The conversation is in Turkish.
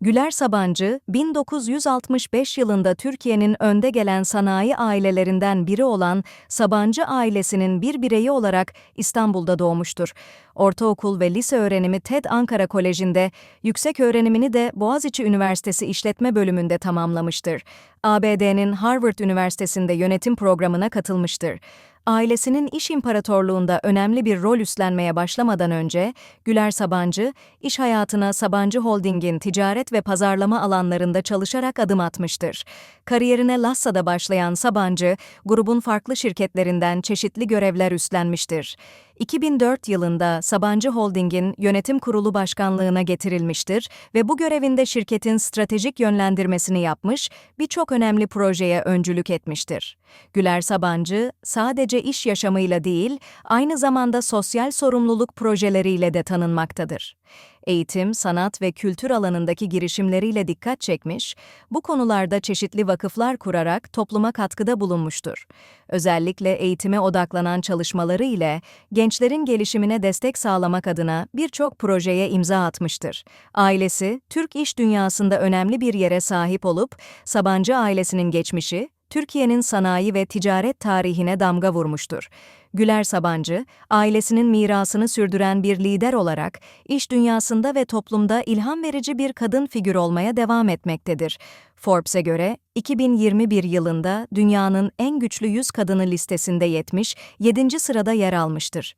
Güler Sabancı, 1965 yılında Türkiye'nin önde gelen sanayi ailelerinden biri olan Sabancı ailesinin bir bireyi olarak İstanbul'da doğmuştur. Ortaokul ve lise öğrenimi TED Ankara Koleji'nde, yüksek öğrenimini de Boğaziçi Üniversitesi İşletme Bölümünde tamamlamıştır. ABD'nin Harvard Üniversitesi'nde yönetim programına katılmıştır. Ailesinin iş imparatorluğunda önemli bir rol üstlenmeye başlamadan önce, Güler Sabancı, iş hayatına Sabancı Holding'in ticaret ve pazarlama alanlarında çalışarak adım atmıştır. Kariyerine Lassa'da başlayan Sabancı, grubun farklı şirketlerinden çeşitli görevler üstlenmiştir. 2004 yılında Sabancı Holding'in yönetim kurulu başkanlığına getirilmiştir ve bu görevinde şirketin stratejik yönlendirmesini yapmış, birçok önemli projeye öncülük etmiştir. Güler Sabancı, sadece iş yaşamıyla değil, aynı zamanda sosyal sorumluluk projeleriyle de tanınmaktadır. Eğitim, sanat ve kültür alanındaki girişimleriyle dikkat çekmiş, bu konularda çeşitli vakıflar kurarak topluma katkıda bulunmuştur. Özellikle eğitime odaklanan çalışmaları ile gençlerin gelişimine destek sağlamak adına birçok projeye imza atmıştır. Ailesi, Türk iş dünyasında önemli bir yere sahip olup, Sabancı ailesinin geçmişi, Türkiye'nin sanayi ve ticaret tarihine damga vurmuştur. Güler Sabancı, ailesinin mirasını sürdüren bir lider olarak iş dünyasında ve toplumda ilham verici bir kadın figür olmaya devam etmektedir. Forbes'e göre 2021 yılında dünyanın en güçlü 100 kadını listesinde 77. sırada yer almıştır.